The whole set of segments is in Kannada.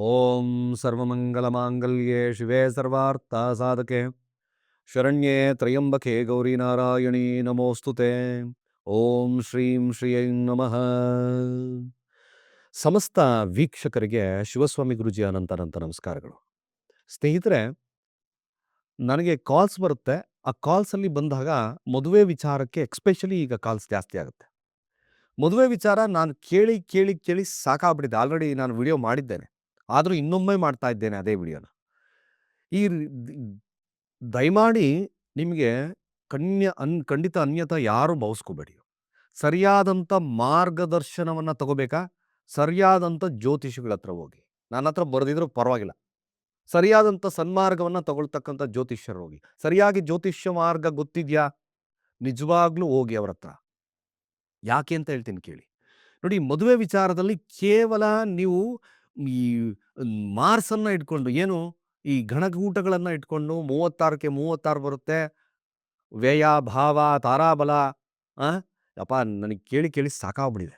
ಓಂ ಸರ್ವಂಗಲಮಾಂಗಲ್ಯೆ ಶಿವೇ ಸರ್ವಾರ್ಥ ಸಾಧಕೆ ಶರಣ್ಯೆ ತ್ರಯಂಬಕೆ ಗೌರಿ ನಾರಾಯಣಿ ನಮೋಸ್ತುತೆ ಓಂ ಶ್ರೀಂ ಶ್ರೀಯೈ ನಮಃ ಸಮಸ್ತ ವೀಕ್ಷಕರಿಗೆ ಶಿವಸ್ವಾಮಿ ಗುರುಜಿ ಅನಂತ ಅನಂತ ನಮಸ್ಕಾರಗಳು. ಸ್ನೇಹಿತರೆ, ನನಗೆ ಕಾಲ್ಸ್ ಬರುತ್ತೆ. ಆ ಕಾಲ್ಸಲ್ಲಿ ಬಂದಾಗ ಮದುವೆ ವಿಚಾರಕ್ಕೆ ಎಕ್ಸ್ಪೆಷಲಿ ಈಗ ಕಾಲ್ಸ್ ಜಾಸ್ತಿ ಆಗುತ್ತೆ. ಮದುವೆ ವಿಚಾರ ನಾನು ಕೇಳಿ ಕೇಳಿ ಕೇಳಿ ಸಾಕಾಗ್ಬಿಟ್ಟಿದೆ. ಆಲ್ರೆಡಿ ನಾನು ವಿಡಿಯೋ ಮಾಡಿದ್ದೇನೆ. ಆದರೂ ಇನ್ನೊಮ್ಮೆ ಮಾಡ್ತಾ ಇದ್ದೇನೆ ಅದೇ ವಿಡಿಯೋನ. ಈ ದಯಮಾಡಿ ನಿಮಗೆ ಕನ್ಯ ಅನ್ ಖಂಡಿತ ಅನ್ಯತ ಯಾರು ಭಾವಿಸ್ಕೋಬೇಡಿ ಸರಿಯಾದಂಥ ಮಾರ್ಗದರ್ಶನವನ್ನು ತಗೋಬೇಕಾ? ಸರಿಯಾದಂಥ ಜ್ಯೋತಿಷಿಗಳ ಹತ್ರ ಹೋಗಿ. ನನ್ನ ಹತ್ರ ಬರೆದಿದ್ರು ಪರವಾಗಿಲ್ಲ. ಸರಿಯಾದಂಥ ಸನ್ಮಾರ್ಗವನ್ನು ತಗೊಳ್ತಕ್ಕಂಥ ಜ್ಯೋತಿಷ್ಯರು ಹೋಗಿ. ಸರಿಯಾಗಿ ಜ್ಯೋತಿಷ್ಯ ಮಾರ್ಗ ಗೊತ್ತಿದ್ಯಾ? ನಿಜವಾಗ್ಲೂ ಹೋಗಿ ಅವ್ರ ಹತ್ರ. ಯಾಕೆ ಅಂತ ಹೇಳ್ತೀನಿ ಕೇಳಿ. ನೋಡಿ ಮದುವೆ ವಿಚಾರದಲ್ಲಿ ಕೇವಲ ನೀವು ಈ ಮಾರ್ಸನ್ನು ಇಟ್ಕೊಂಡು, ಏನು ಈ ಗಣಕೂಟಗಳನ್ನು ಇಟ್ಕೊಂಡು ಮೂವತ್ತಾರಕ್ಕೆ ಮೂವತ್ತಾರು ಬರುತ್ತೆ. ವ್ಯಯ, ಭಾವ, ತಾರಾಬಲ ಅಪ್ಪ ನನಗೆ ಕೇಳಿ ಕೇಳಿ ಸಾಕಾಗ್ಬಿಟ್ಟಿದೆ.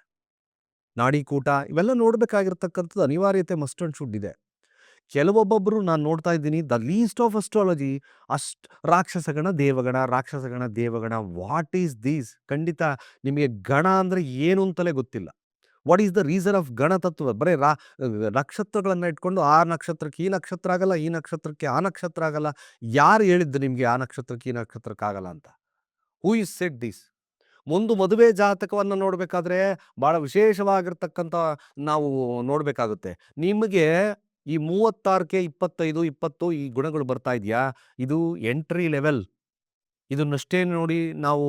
ನಾಡಿಕೂಟ, ಇವೆಲ್ಲ ನೋಡಬೇಕಾಗಿರ್ತಕ್ಕಂಥದ್ದು ಅನಿವಾರ್ಯತೆ ಮಸ್ಟ್ ಅಂಡ್ ಶುಡ್ ಇದೆ. ಕೆಲವೊಬ್ಬೊಬ್ಬರು ನಾನು ನೋಡ್ತಾ ಇದ್ದೀನಿ, ದ ಲೀಸ್ಟ್ ಆಫ್ ಅಸ್ಟ್ರಾಲಜಿ ಅಷ್ಟ್ ರಾಕ್ಷಸಗಣ ದೇವಗಣ ರಾಕ್ಷಸಗಣ ದೇವಗಣ ವಾಟ್ ಈಸ್ ದೀಸ್ ಖಂಡಿತ ನಿಮಗೆ ಗಣ ಅಂದರೆ ಏನು ಅಂತಲೇ ಗೊತ್ತಿಲ್ಲ. What is the reason of ಗಣತತ್ವ? ಬರೀ ರಾ ನಕ್ಷತ್ರಗಳನ್ನು ಇಟ್ಕೊಂಡು ಆ ನಕ್ಷತ್ರಕ್ಕೆ ಈ ನಕ್ಷತ್ರ ಆಗಲ್ಲ, ಈ ನಕ್ಷತ್ರಕ್ಕೆ ಆ ನಕ್ಷತ್ರ ಆಗಲ್ಲ. ಯಾರು ಹೇಳಿದ್ದು ನಿಮಗೆ ಆ ನಕ್ಷತ್ರಕ್ಕೆ ಈ ನಕ್ಷತ್ರಕ್ಕೆ ಆಗಲ್ಲ ಅಂತ? ಹೂ ಇಸ್ ಸೆಟ್ ದಿಸ್ ಒಂದು ಮದುವೆ ಜಾತಕವನ್ನು ನೋಡಬೇಕಾದ್ರೆ ಭಾಳ ವಿಶೇಷವಾಗಿರ್ತಕ್ಕಂಥ ನಾವು ನೋಡಬೇಕಾಗುತ್ತೆ. ನಿಮಗೆ ಈ ಮೂವತ್ತಾರಕ್ಕೆ ಇಪ್ಪತ್ತೈದು, ಇಪ್ಪತ್ತು ಈ ಗುಣಗಳು ಬರ್ತಾ ಇದೆಯಾ? ಇದು ಎಂಟ್ರಿ ಲೆವೆಲ್ ಇದನ್ನಷ್ಟೇ ನೋಡಿ ನಾವು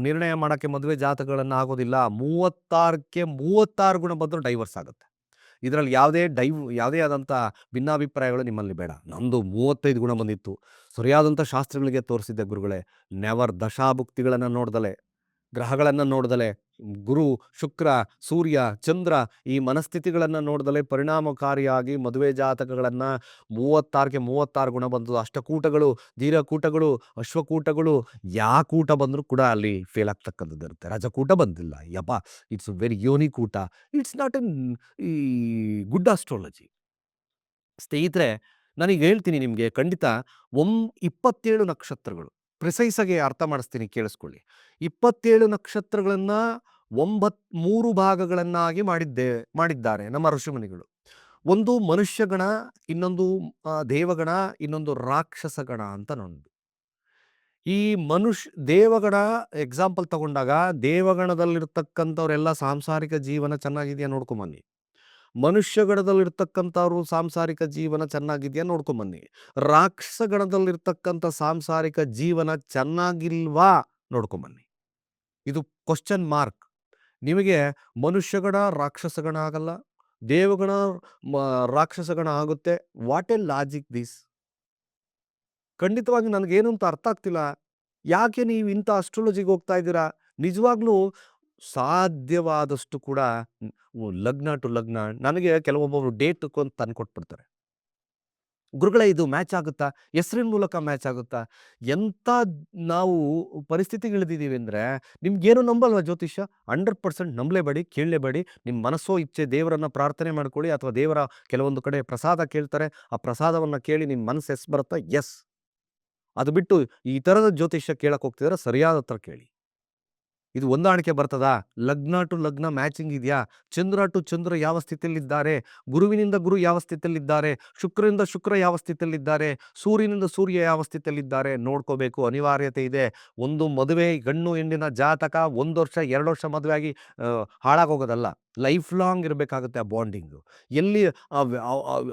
ನಿರ್ಣಯ ಮಾಡೋಕ್ಕೆ ಮದುವೆ ಜಾತಕಗಳನ್ನು ಆಗೋದಿಲ್ಲ. ಮೂವತ್ತಾರಕ್ಕೆ ಮೂವತ್ತಾರು ಗುಣ ಬಂದರೂ ಡೈವರ್ಸ್ ಆಗುತ್ತೆ. ಇದರಲ್ಲಿ ಯಾವುದೇ ಡೈವ್, ಯಾವುದೇ ಆದಂಥ ಭಿನ್ನಾಭಿಪ್ರಾಯಗಳು ನಿಮ್ಮಲ್ಲಿ ಬೇಡ. ನಂದು ಮೂವತ್ತೈದು ಗುಣ ಬಂದಿತ್ತು. ಸರಿಯಾದಂಥ ಶಾಸ್ತ್ರಗಳಿಗೆ ತೋರಿಸಿದ್ದೆ ಗುರುಗಳೇ. ನೆವರ್ ದಶಾಭುಕ್ತಿಗಳನ್ನು ನೋಡ್ದಲೆ, ಗ್ರಹಗಳನ್ನು ನೋಡ್ದಲೆ ಗುರು, ಶುಕ್ರ, ಸೂರ್ಯ, ಚಂದ್ರ ಈ ಮನಸ್ಥಿತಿಗಳನ್ನು ನೋಡಿದಲೆ ಪರಿಣಾಮಕಾರಿಯಾಗಿ ಮದುವೆ ಜಾತಕಗಳನ್ನು ಮೂವತ್ತಾರಕ್ಕೆ ಮೂವತ್ತಾರು ಗುಣ ಬಂದದ್ದು. ಅಷ್ಟಕೂಟಗಳು ಧೀರಕೂಟಗಳು ಅಶ್ವಕೂಟಗಳು, ಯಾ ಕೂಟ ಬಂದರೂ ಕೂಡ ಅಲ್ಲಿ ಫೇಲ್ ಆಗ್ತಕ್ಕಂಥದ್ದು ಇರುತ್ತೆ. ರಜಕೂಟ ಬಂದಿಲ್ಲ. ಯಪ್ಪ ಇಟ್ಸ್ ವೆರಿ ಯೋನಿ ಕೂಟ. ಇಟ್ಸ್ ನಾಟ್ ಎನ್ ಈ ಗುಡ್ ಆಸ್ಟ್ರಾಲಜಿ ಸ್ನೇಹಿತರೆ, ನನಗೆ ಹೇಳ್ತೀನಿ ನಿಮಗೆ ಖಂಡಿತ ಒಂ ಇಪ್ಪತ್ತೇಳು ನಕ್ಷತ್ರಗಳು. ಪ್ರಿಸೈಸಾಗಿ ಅರ್ಥ ಮಾಡಿಸ್ತೀನಿ ಕೇಳಿಸ್ಕೊಳ್ಳಿ. ಇಪ್ಪತ್ತೇಳು ನಕ್ಷತ್ರಗಳನ್ನು ಒಂಬತ್ ಮೂರು ಭಾಗಗಳನ್ನಾಗಿ ಮಾಡಿದ್ದೆ, ಮಾಡಿದ್ದಾರೆ ನಮ್ಮ ಋಷಿಮುನಿಗಳು. ಒಂದು ಮನುಷ್ಯಗಣ, ಇನ್ನೊಂದು ದೇವಗಣ, ಇನ್ನೊಂದು ರಾಕ್ಷಸಗಣ ಅಂತ ನೊಂದು ಈ ಮನುಷ್ಯ ದೇವಗಣ ಎಕ್ಸಾಂಪಲ್ ತಗೊಂಡಾಗ ದೇವಗಣದಲ್ಲಿರ್ತಕ್ಕಂಥವ್ರೆಲ್ಲ ಸಾಂಸಾರಿಕ ಜೀವನ ಚೆನ್ನಾಗಿದೆಯಾ ನೋಡ್ಕೊಂಬನ್ನಿ ಮನುಷ್ಯಗಣದಲ್ಲಿರ್ತಕ್ಕಂಥವ್ರು ಸಾಂಸಾರಿಕ ಜೀವನ ಚೆನ್ನಾಗಿದೆಯಾ ನೋಡ್ಕೊಂಬನ್ನಿ ರಾಕ್ಷಸ ಗಣದಲ್ಲಿರ್ತಕ್ಕಂಥ ಸಾಂಸಾರಿಕ ಜೀವನ ಚೆನ್ನಾಗಿಲ್ವಾ ನೋಡ್ಕೊಂಬನ್ನಿ ಇದು ಕ್ವಶನ್ ಮಾರ್ಕ್ ನಿಮಗೆ ಮನುಷ್ಯಗಣ ರಾಕ್ಷಸಗಣ ಆಗಲ್ಲ. ದೇವಗಣ ರಾಕ್ಷಸಗಣ ಆಗುತ್ತೆ. ವಾಟ್ ಎ ಲಾಜಿಕ್ ದಿಸ್ ಖಂಡಿತವಾಗಿ ನನಗೇನು ಅಂತ ಅರ್ಥ ಆಗ್ತಿಲ್ಲ ಯಾಕೆ ನೀವು ಇಂಥ ಅಸ್ಟ್ರಾಲಜಿಗೆ ಹೋಗ್ತಾ ಇದ್ದೀರಾ? ನಿಜವಾಗ್ಲೂ ಸಾಧ್ಯವಾದಷ್ಟು ಕೂಡ ಲಗ್ನ ಟು ಲಗ್ನ ನನಗೆ ಕೆಲವೊಬ್ಬರು ಡೇಟ್ ಅಂತ ತಂದು ಕೊಟ್ಬಿಡ್ತಾರೆ. ಗುರುಗಳೇ ಇದು ಮ್ಯಾಚ್ ಆಗುತ್ತಾ? ಹೆಸರಿನ ಮೂಲಕ ಮ್ಯಾಚ್ ಆಗುತ್ತಾ? ಎಂಥ ನಾವು ಪರಿಸ್ಥಿತಿಗಳಿದ್ದೀವಿ ಅಂದರೆ ನಿಮ್ಗೇನು ನಂಬಲ್ವ ಜ್ಯೋತಿಷ್ಯ? ಹಂಡ್ರೆಡ್ ಪರ್ಸೆಂಟ್ ನಂಬಲೇಬೇಡಿ, ಕೇಳಲೇಬೇಡಿ. ನಿಮ್ಮ ಮನಸ್ಸೋ ಇಚ್ಛೆ ದೇವರನ್ನು ಪ್ರಾರ್ಥನೆ ಮಾಡ್ಕೊಳ್ಳಿ ಅಥವಾ ದೇವರ ಕೆಲವೊಂದು ಕಡೆ ಪ್ರಸಾದ ಕೇಳ್ತಾರೆ, ಆ ಪ್ರಸಾದವನ್ನು ಕೇಳಿ ನಿಮ್ಮ ಮನಸ್ಸು ಎಸ್ ಬರುತ್ತಾ? ಎಸ್. ಅದು ಬಿಟ್ಟು ಈ ಥರದ ಜ್ಯೋತಿಷ್ಯ ಕೇಳಕ್ಕೆ ಹೋಗ್ತಿದ್ರೆ, ಸರಿಯಾದ ಹತ್ರ ಕೇಳಿ. ಇದು ಹೊಂದಾಣಿಕೆ ಬರ್ತದಾ? ಲಗ್ನ ಟು ಲಗ್ನ ಮ್ಯಾಚಿಂಗ್ ಇದೆಯಾ? ಚಂದ್ರ ಟು ಚಂದ್ರ ಯಾವ ಸ್ಥಿತಿಯಲ್ಲಿದ್ದಾರೆ? ಗುರುವಿನಿಂದ ಗುರು ಯಾವ ಸ್ಥಿತಿಯಲ್ಲಿದ್ದಾರೆ? ಶುಕ್ರನಿಂದ ಶುಕ್ರ ಯಾವ ಸ್ಥಿತಿಯಲ್ಲಿದ್ದಾರೆ? ಸೂರ್ಯನಿಂದ ಸೂರ್ಯ ಯಾವ ಸ್ಥಿತಿಯಲ್ಲಿದ್ದಾರೆ? ನೋಡ್ಕೋಬೇಕು, ಅನಿವಾರ್ಯತೆ ಇದೆ. ಒಂದು ಮದುವೆ ಗಣ್ಣು ಹೆಣ್ಣಿನ ಜಾತಕ, ಒಂದು ವರ್ಷ, ಎರಡು ವರ್ಷ ಮದುವೆ ಆಗಿ ಹಾಳಾಗೋಗೋದಲ್ಲ. ಲೈಫ್ ಲಾಂಗ್ ಇರಬೇಕಾಗುತ್ತೆ ಆ ಬಾಂಡಿಂಗು. ಎಲ್ಲಿ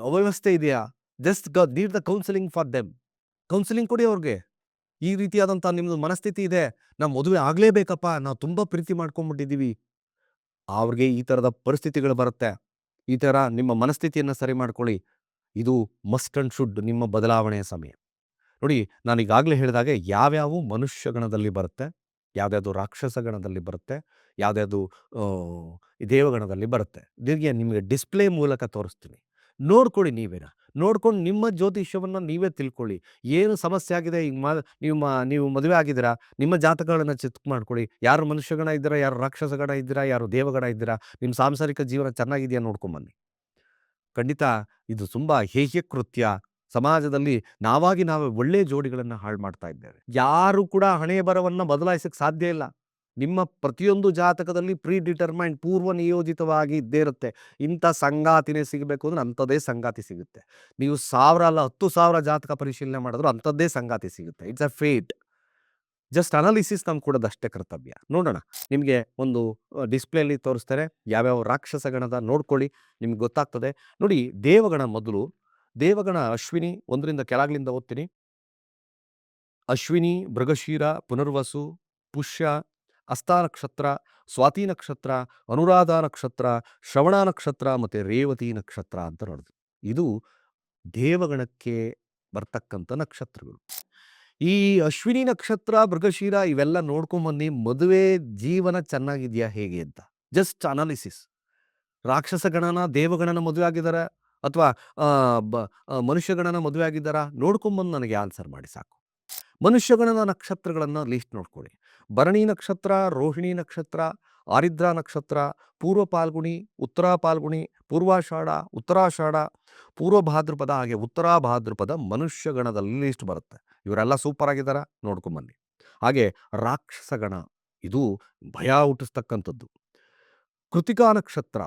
ಅವ್ಯವಸ್ಥೆ ಇದೆಯಾ? Just need the counselling for them. Counselling ಕೊಡಿ ಅವ್ರಿಗೆ. ಈ ರೀತಿಯಾದಂಥ ನಿಮ್ಮದು ಮನಸ್ಥಿತಿ ಇದೆ ನಾವು ಮದುವೆ ಆಗಲೇಬೇಕಪ್ಪ ನಾವು ತುಂಬ ಪ್ರೀತಿ ಮಾಡ್ಕೊಂಬಿಟ್ಟಿದ್ದೀವಿ. ಅವ್ರಿಗೆ ಈ ಥರದ ಪರಿಸ್ಥಿತಿಗಳು ಬರುತ್ತೆ. ಈ ಥರ ನಿಮ್ಮ ಮನಸ್ಥಿತಿಯನ್ನು ಸರಿ ಮಾಡ್ಕೊಳ್ಳಿ. ಇದು ಮಸ್ಟ್ ಅಂಡ್ ಶುಡ್ ನಿಮ್ಮ ಬದಲಾವಣೆಯ ಸಮಯ. ನೋಡಿ ನಾನು ಈಗಾಗಲೇ ಹೇಳಿದಾಗೆ ಯಾವ್ಯಾವು ಮನುಷ್ಯ ಗಣದಲ್ಲಿ ಬರುತ್ತೆ ಯಾವ್ದ್ಯಾವುದು ರಾಕ್ಷಸ ಗಣದಲ್ಲಿ ಬರುತ್ತೆ ಯಾವ್ದ್ಯಾವುದು ಆ, ದೇವಗಣದಲ್ಲಿ ಬರುತ್ತೆ. ದಿರ್ಗೆ ನಿಮಗೆ ಡಿಸ್ಪ್ಲೇ ಮೂಲಕ ತೋರಿಸ್ತೀನಿ. ನೋಡ್ಕೊಳ್ಳಿ ನೀವೇನ. ನೋಡ್ಕೊಂಡು ನಿಮ್ಮ ಜ್ಯೋತಿಷ್ಯವನ್ನು ನೀವೇ ತಿಳ್ಕೊಳ್ಳಿ. ಏನು ಸಮಸ್ಯೆ ಆಗಿದೆ ಈಗ ಮ ನೀವು ನೀವು ಮದುವೆ ಆಗಿದ್ದೀರಾ? ನಿಮ್ಮ ಜಾತಕಗಳನ್ನು ಚೆಕ್ ಮಾಡ್ಕೊಳ್ಳಿ. ಯಾರು ಮನುಷ್ಯಗಣ ಇದ್ದೀರಾ? ಯಾರು ರಾಕ್ಷಸಗಣ ಇದ್ದೀರಾ? ಯಾರು ದೇವಗಣ ಇದ್ದೀರಾ? ನಿಮ್ಮ ಸಾಂಸಾರಿಕ ಜೀವನ ಚೆನ್ನಾಗಿದೆಯಾ ನೋಡ್ಕೊಂಬನ್ನಿ ಖಂಡಿತ ಇದು ತುಂಬಾ ಹೇಯ ಕೃತ್ಯ. ಸಮಾಜದಲ್ಲಿ ನಾವಾಗಿ ನಾವೇ ಒಳ್ಳೆ ಜೋಡಿಗಳನ್ನು ಹಾಳು ಮಾಡ್ತಾ ಇದ್ದೇವೆ. ಯಾರು ಕೂಡ ಹಣೆಯ ಬರವನ್ನು ಬದಲಾಯಿಸಕ್ಕೆ ಸಾಧ್ಯ ಇಲ್ಲ. ನಿಮ್ಮ ಪ್ರತಿಯೊಂದು ಜಾತಕದಲ್ಲಿ ಪ್ರೀ ಡಿಟರ್ಮೈಂಡ್ ಪೂರ್ವ ನಿಯೋಜಿತವಾಗಿ ಇದ್ದೇ ಇರುತ್ತೆ. ಇಂಥ ಸಂಗಾತಿನೇ ಸಿಗಬೇಕು ಅಂದ್ರೆ ಅಂಥದ್ದೇ ಸಂಗಾತಿ ಸಿಗುತ್ತೆ. ನೀವು ಸಾವಿರ ಅಲ್ಲ 10,000 ಜಾತಕ ಪರಿಶೀಲನೆ ಮಾಡಿದ್ರು ಅಂಥದ್ದೇ ಸಂಗಾತಿ ಸಿಗುತ್ತೆ. It's a fate. Just analysis ನಮ್ಗೆ ಕೊಡೋದಷ್ಟೇ ಕರ್ತವ್ಯ. ನೋಡೋಣ ನಿಮಗೆ ಒಂದು ಡಿಸ್‌ಪ್ಲೇಲಿ ತೋರಿಸ್ತಾರೆ. ಯಾವ್ಯಾವ ರಾಕ್ಷಸ ಗಣದ ನೋಡ್ಕೊಳ್ಳಿ. ನಿಮ್ಗೆ ಗೊತ್ತಾಗ್ತದೆ. ನೋಡಿ ದೇವಗಣ ಮೊದಲು ದೇವಗಣ ಅಶ್ವಿನಿ 1 ರಿಂದ ಕೆಳಗಿನಿಂದ ಓದ್ತೀನಿ. ಅಶ್ವಿನಿ, ಮೃಗಶೀರ ಪುನರ್ವಸು, ಪುಷ್ಯ, ಹಸ್ತ ನಕ್ಷತ್ರ, ಸ್ವಾತಿ ನಕ್ಷತ್ರ, ಅನುರಾಧ ನಕ್ಷತ್ರ, ಶ್ರವಣ ನಕ್ಷತ್ರ ಮತ್ತು ರೇವತಿ ನಕ್ಷತ್ರ ಅಂತ ನೋಡಿದ್ವಿ. ಇದು ದೇವಗಣಕ್ಕೆ ಬರ್ತಕ್ಕಂಥ ನಕ್ಷತ್ರಗಳು. ಈ ಅಶ್ವಿನಿ ನಕ್ಷತ್ರ, ಮೃಗಶೀರ ಇವೆಲ್ಲ ನೋಡ್ಕೊಂಬನ್ನಿ ಮದುವೆ ಜೀವನ ಚೆನ್ನಾಗಿದೆಯಾ ಹೇಗೆ ಅಂತ. Just analysis. ರಾಕ್ಷಸ ಗಣನ, ದೇವಗಣನ ಮದುವೆ ಆಗಿದಾರಾ? ಅಥವಾ ಮನುಷ್ಯಗಣನ ಮದುವೆ ಆಗಿದ್ದಾರಾ? ನೋಡ್ಕೊಂಬಂದು ನನಗೆ ಆನ್ಸರ್ ಮಾಡಿ ಸಾಕು. ಮನುಷ್ಯಗಣನ ನಕ್ಷತ್ರಗಳನ್ನು ಲಿಸ್ಟ್ ನೋಡ್ಕೊಳ್ಳಿ. ಭರಣಿ ನಕ್ಷತ್ರ, ರೋಹಿಣಿ ನಕ್ಷತ್ರ, ಆರಿದ್ರ ನಕ್ಷತ್ರ, ಪೂರ್ವ ಪಾಲ್ಗುಣಿ ಉತ್ತರ ಪಾಲ್ಗುಣಿ ಪೂರ್ವಾಷಾಢ, ಉತ್ತರಾಷಾಢ, ಪೂರ್ವ ಭಾದ್ರಪದ ಹಾಗೆ ಉತ್ತರ ಭಾದ್ರಪದ ಮನುಷ್ಯಗಣದಲ್ಲಿ ಲಿಸ್ಟ್ ಬರುತ್ತೆ. ಇವರೆಲ್ಲ ಸೂಪರ್ ಆಗಿದ್ದಾರ ನೋಡ್ಕೊಂಬನ್ನಿ. ಹಾಗೆ ರಾಕ್ಷಸ ಗಣ ಇದು ಭಯ ಹುಟ್ಟಿಸ್ತಕ್ಕಂಥದ್ದು. ಕೃತಿಕಾ ನಕ್ಷತ್ರ,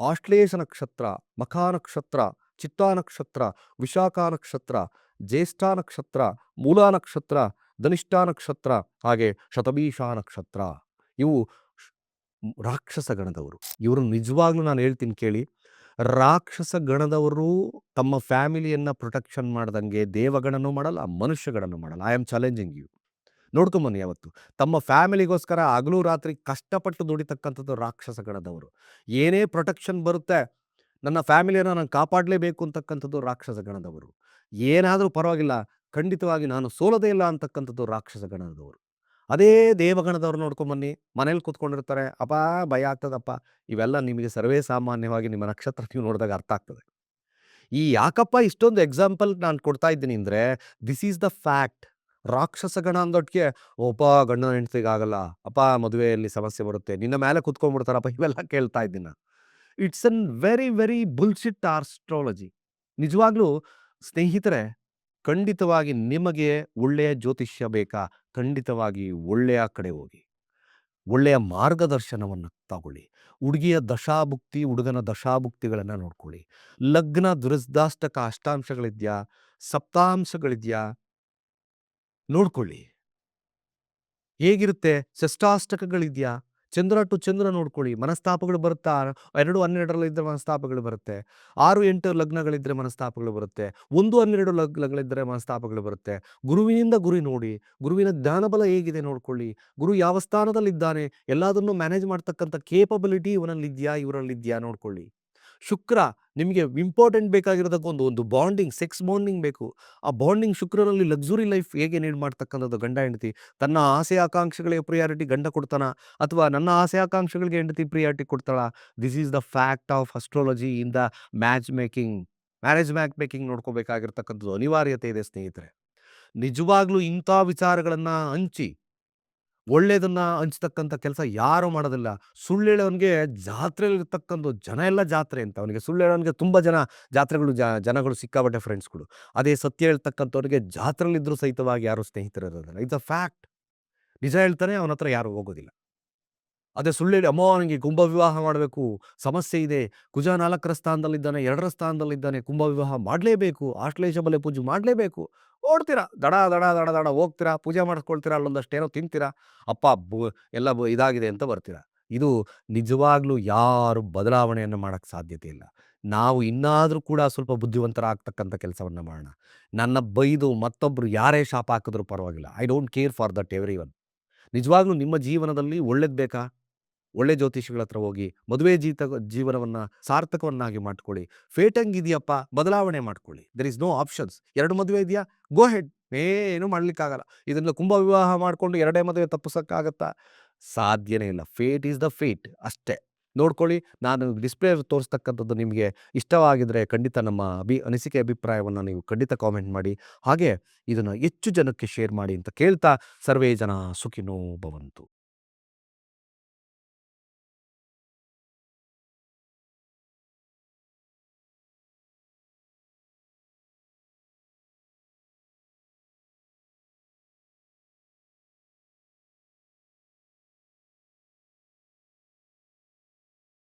ಆಶ್ಲೇಷ ನಕ್ಷತ್ರ, ಮಖಾ ನಕ್ಷತ್ರ, ಚಿತ್ತಾ ನಕ್ಷತ್ರ, ವಿಶಾಖಾ ನಕ್ಷತ್ರ, ಜ್ಯೇಷ್ಠ ನಕ್ಷತ್ರ, ಮೂಲಾ ನಕ್ಷತ್ರ, ಧನಿಷ್ಠ ನಕ್ಷತ್ರ ಹಾಗೆ ಶತಭೀಷ ನಕ್ಷತ್ರ. ಇವು ರಾಕ್ಷಸ ಗಣದವರು. ಇವರು ನಿಜವಾಗ್ಲೂ ನಾನು ಹೇಳ್ತೀನಿ ಕೇಳಿ. ರಾಕ್ಷಸ ಗಣದವರು ತಮ್ಮ ಫ್ಯಾಮಿಲಿಯನ್ನ ಪ್ರೊಟೆಕ್ಷನ್ ಮಾಡ್ದಂಗೆ ದೇವಗಣನೂ ಮಾಡಲ್ಲ, ಮನುಷ್ಯಗಳನ್ನು ಮಾಡಲ್ಲ. I am challenging you. ನೋಡ್ಕೊಂಬನ್ನಿ ಯಾವತ್ತು. ತಮ್ಮ ಫ್ಯಾಮಿಲಿಗೋಸ್ಕರ ಹಗಲು ರಾತ್ರಿ ಕಷ್ಟಪಟ್ಟು ದುಡಿತಕ್ಕಂಥದ್ದು ರಾಕ್ಷಸ ಗಣದವರು. ಏನೇ ಪ್ರೊಟೆಕ್ಷನ್ ಬರುತ್ತೆ, ನನ್ನ ಫ್ಯಾಮಿಲಿಯನ್ನು ನಾನು ಕಾಪಾಡಲೇಬೇಕು ಅಂತಕ್ಕಂಥದ್ದು ರಾಕ್ಷಸ ಗಣದವರು. ಏನಾದರೂ ಪರವಾಗಿಲ್ಲ, ಖಂಡಿತವಾಗಿ ನಾನು ಸೋಲದೇ ಇಲ್ಲ ಅಂತಕ್ಕಂಥದ್ದು ರಾಕ್ಷಸ ಗಣದವರು. ಅದೇ ದೇವಗಣದವ್ರು ನೋಡ್ಕೊಂಬನ್ನಿ. ಮನೇಲಿ ಕೂತ್ಕೊಂಡಿರ್ತಾರೆ. ಅಪ ಭಯ ಆಗ್ತದಪ್ಪ. ಇವೆಲ್ಲ ನಿಮಗೆ ಸರ್ವೇ ಸಾಮಾನ್ಯವಾಗಿ ನಿಮ್ಮ ನಕ್ಷತ್ರ ನೀವು ನೋಡಿದಾಗ ಅರ್ಥ ಆಗ್ತದೆ. ಈ ಯಾಕಪ್ಪ ಇಷ್ಟೊಂದು ಎಕ್ಸಾಂಪಲ್ ನಾನು ಕೊಡ್ತಾ ಇದ್ದೀನಿ ಅಂದರೆ ದಿಸ್ ಈಸ್ ದ ಫ್ಯಾಕ್ಟ್. ರಾಕ್ಷಸ ಗಣ ಅಂದೊಟ್ಟಿಗೆ ಒಬ್ಬ ಗಂಡ ಹೆಂಡತಿಗಾಗಲ್ಲ ಅಪ್ಪ ಮದುವೆಯಲ್ಲಿ ಸಮಸ್ಯೆ ಬರುತ್ತೆ. ನಿನ್ನ ಮೇಲೆ ಕೂತ್ಕೊಂಡ್ಬಿಡ್ತಾರಪ್ಪ ಇವೆಲ್ಲ ಕೇಳ್ತಾ ಇದ್ದೀನಿ. It's an very very bullshit astrology. ನಿಜವಾಗ್ಲೂ ಸ್ನೇಹಿತರೆ, ಖಂಡಿತವಾಗಿ ನಿಮಗೆ ಒಳ್ಳೆಯ ಜ್ಯೋತಿಷ್ಯ ಬೇಕಾ? ಖಂಡಿತವಾಗಿ ಒಳ್ಳೆಯ ಕಡೆ ಹೋಗಿ. ಒಳ್ಳೆಯ ಮಾರ್ಗದರ್ಶನವನ್ನು ತಗೊಳ್ಳಿ. ಹುಡುಗಿಯ ದಶಾಭುಕ್ತಿ, ಹುಡುಗನ ದಶಾಭುಕ್ತಿಗಳನ್ನು ನೋಡ್ಕೊಳ್ಳಿ. ಲಗ್ನ ದುರಸ್ದಾಷ್ಟಕ ಅಷ್ಟಾಂಶಗಳಿದೆಯಾ ಸಪ್ತಾಂಶಗಳಿದೆಯಾ ನೋಡ್ಕೊಳ್ಳಿ. ಹೇಗಿರುತ್ತೆ? ಷಷ್ಟಾಷ್ಟಕಗಳಿದ್ಯಾ? ಚಂದ್ರ ಟು ಚಂದ್ರ ನೋಡ್ಕೊಳ್ಳಿ. ಮನಸ್ತಾಪಗಳು ಬರುತ್ತಾ? 2, 12ರಲ್ಲಿದ್ದರೆ ಮನಸ್ತಾಪಗಳು ಬರುತ್ತೆ. 6, 8 ಲಗ್ನಗಳಿದ್ರೆ ಮನಸ್ತಾಪಗಳು ಬರುತ್ತೆ. 1, 12 ಲಗ್ನಗಳಿದ್ದರೆ ಮನಸ್ತಾಪಗಳು ಬರುತ್ತೆ. ಗುರುವಿನಿಂದ ಗುರಿ ನೋಡಿ. ಗುರುವಿನ ಜ್ಞಾನಬಲ ಹೇಗಿದೆ ನೋಡ್ಕೊಳ್ಳಿ. ಗುರು ಯಾವ ಸ್ಥಾನದಲ್ಲಿದ್ದಾನೆ? ಎಲ್ಲದನ್ನೂ ಮ್ಯಾನೇಜ್ ಮಾಡ್ತಕ್ಕಂಥ ಕೇಪಬಿಲಿಟಿ ಇವನಲ್ಲಿದ್ಯಾ? ಇವರಲ್ಲಿದ್ಯಾ? ನೋಡ್ಕೊಳ್ಳಿ. ಶುಕ್ರ ನಿಮಗೆ ಇಂಪಾರ್ಟೆಂಟ್ ಬೇಕಾಗಿರೋದಕ್ಕೆ ಒಂದು ಒಂದು ಬಾಂಡಿಂಗ್, ಸೆಕ್ಸ್ ಬಾಂಡಿಂಗ್ ಬೇಕು. ಆ ಬಾಂಡಿಂಗ್ ಶುಕ್ರನಲ್ಲಿ ಲಕ್ಸುರಿ ಲೈಫ್ ಹೇಗೆ ನೀಡ್ ಮಾಡ್ತಕ್ಕಂಥದ್ದು ಗಂಡ ಹೆಂಡತಿ. ತನ್ನ ಆಸೆ ಆಕಾಂಕ್ಷೆಗಳಿಗೆ ಪ್ರಿಯಾರಿಟಿ ಗಂಡ ಕೊಡ್ತಾನ ಅಥವಾ ನನ್ನ ಆಸೆ ಆಕಾಂಕ್ಷೆಗಳಿಗೆ ಹೆಂಡತಿ priority ಕೊಡ್ತಾಳ this is the fact of astrology in the match making. Marriage match making ನೋಡ್ಕೋಬೇಕಾಗಿರ್ತಕ್ಕಂಥದ್ದು ಅನಿವಾರ್ಯತೆ ಇದೆ ಸ್ನೇಹಿತರೆ. ನಿಜವಾಗ್ಲೂ ಇಂಥ ವಿಚಾರಗಳನ್ನು ಹಂಚಿ, ಒಳ್ಳೆಯದನ್ನ ಹಂಚ್ತಕ್ಕಂಥ ಕೆಲಸ ಯಾರು ಮಾಡೋದಿಲ್ಲ. ಸುಳ್ಳು ಹೇಳೋನ್ಗೆ ಜಾತ್ರೆಯಲ್ಲಿ ಇರ್ತಕ್ಕಂಥ ಜನ ಎಲ್ಲ ಜಾತ್ರೆ ಅಂತ. ಅವನಿಗೆ ಸುಳ್ಳು ಹೇಳೋನಿಗೆ ತುಂಬ ಜನ ಜಾತ್ರೆಗಳು ಜ, ಜನಗಳು ಸಿಕ್ಕಾಬಟ್ಟೆ ಫ್ರೆಂಡ್ಸ್‌ಗಳು. ಅದೇ ಸತ್ಯ ಹೇಳ್ತಕ್ಕಂಥವ್ರಿಗೆ ಜಾತ್ರೆಯಲ್ಲಿದ್ದರೂ ಸಹಿತವಾಗಿ ಸ್ನೇಹಿತರು ಇರೋದಿಲ್ಲ ಇಟ್ಸ್ ಅ ಫ್ಯಾಕ್ಟ್. ನಿಜ ಹೇಳ್ತಾನೆ ಅವನ ಹತ್ರ ಯಾರು ಹೋಗೋದಿಲ್ಲ. ಅದೇ ಸುಳ್ಳು ಹೇಳಿ ಅಮ್ಮ ನನಗೆ ಕುಂಭ ವಿವಾಹ ಮಾಡಬೇಕು. ಸಮಸ್ಯೆ ಇದೆ. ಕುಜ ನಾಲ್ಕರ ಸ್ಥಾನದಲ್ಲಿದ್ದಾನೆ, ಎರಡರ ಸ್ಥಾನದಲ್ಲಿದ್ದಾನೆ. ಕುಂಭ ವಿವಾಹ ಮಾಡಲೇಬೇಕು. ಆಶ್ಲೇಷ ಬಲೆ ಪೂಜೆ ಮಾಡಲೇಬೇಕು. ಓಡ್ತೀರಾ. ದಡ ದಡ ದಡ ದಡ ಹೋಗ್ತೀರಾ. ಪೂಜೆ ಮಾಡಿಸ್ಕೊಳ್ತೀರಾ. ಅಲ್ಲೊಂದಷ್ಟು ಏನೋ ತಿಂತೀರಾ. ಅಪ್ಪ ಎಲ್ಲ ಇದಾಗಿದೆ ಅಂತ ಬರ್ತೀರಾ. ಇದು ನಿಜವಾಗ್ಲೂ ಯಾರು ಬದಲಾವಣೆಯನ್ನು ಮಾಡಕ್ಕೆ ಸಾಧ್ಯತೆ ಇಲ್ಲ. ನಾವು ಇನ್ನಾದರೂ ಕೂಡ ಸ್ವಲ್ಪ ಬುದ್ಧಿವಂತರಾಗ್ತಕ್ಕಂಥ ಕೆಲಸವನ್ನ ಮಾಡೋಣ. ನನ್ನ ಬೈದು ಮತ್ತೊಬ್ಬರು ಯಾರೇ ಶಾಪ ಹಾಕಿದ್ರೂ ಪರವಾಗಿಲ್ಲ. I don't care for that everyone. ನಿಜವಾಗ್ಲೂ ನಿಮ್ಮ ಜೀವನದಲ್ಲಿ ಒಳ್ಳೇದು ಬೇಕಾ? ಒಳ್ಳೆ ಜ್ಯೋತಿಷಿಗಳ ಹತ್ರ ಹೋಗಿ, ಮದುವೆ ಜೀತ ಜೀವನವನ್ನ ಸಾರ್ಥಕವನ್ನಾಗಿ ಮಾಡ್ಕೊಳ್ಳಿ. ಫೇಟಂಗ್ ಇದೆಯಪ್ಪ, ಬದಲಾವಣೆ ಮಾಡ್ಕೊಳ್ಳಿ. There is no options. ಎರಡು ಮದುವೆ ಇದೆಯಾ? Go ahead. ಏನು ಮಾಡ್ಲಿಕ್ಕಾಗಲ್ಲ. ಇದನ್ನ ಕುಂಭ ವಿವಾಹ ಮಾಡ್ಕೊಂಡು ಎರಡೇ ಮದುವೆ ತಪ್ಪಿಸಕ್ಕಾಗತ್ತಾ? ಸಾಧ್ಯನೇ ಇಲ್ಲ. ಫೇಟ್ ಈಸ್ ದ ಫೇಟ್ ಅಷ್ಟೇ. ನೋಡ್ಕೊಳ್ಳಿ. ನಾನು ಡಿಸ್‌ಪ್ಲೇ ತೋರಿಸ್ತಕ್ಕಂಥದ್ದು ನಿಮಗೆ ಇಷ್ಟವಾಗಿದ್ರೆ ಖಂಡಿತ ನಮ್ಮ ಅಭಿ, ಅನಿಸಿಕೆ ಅಭಿಪ್ರಾಯವನ್ನು ನೀವು ಖಂಡಿತ ಕಾಮೆಂಟ್ ಮಾಡಿ. ಹಾಗೆ ಇದನ್ನು ಹೆಚ್ಚು ಜನಕ್ಕೆ ಶೇರ್ ಮಾಡಿ ಅಂತ ಕೇಳ್ತಾ, ಸರ್ವೇ ಜನ ಸುಖಿನೋ ಭವಂತು.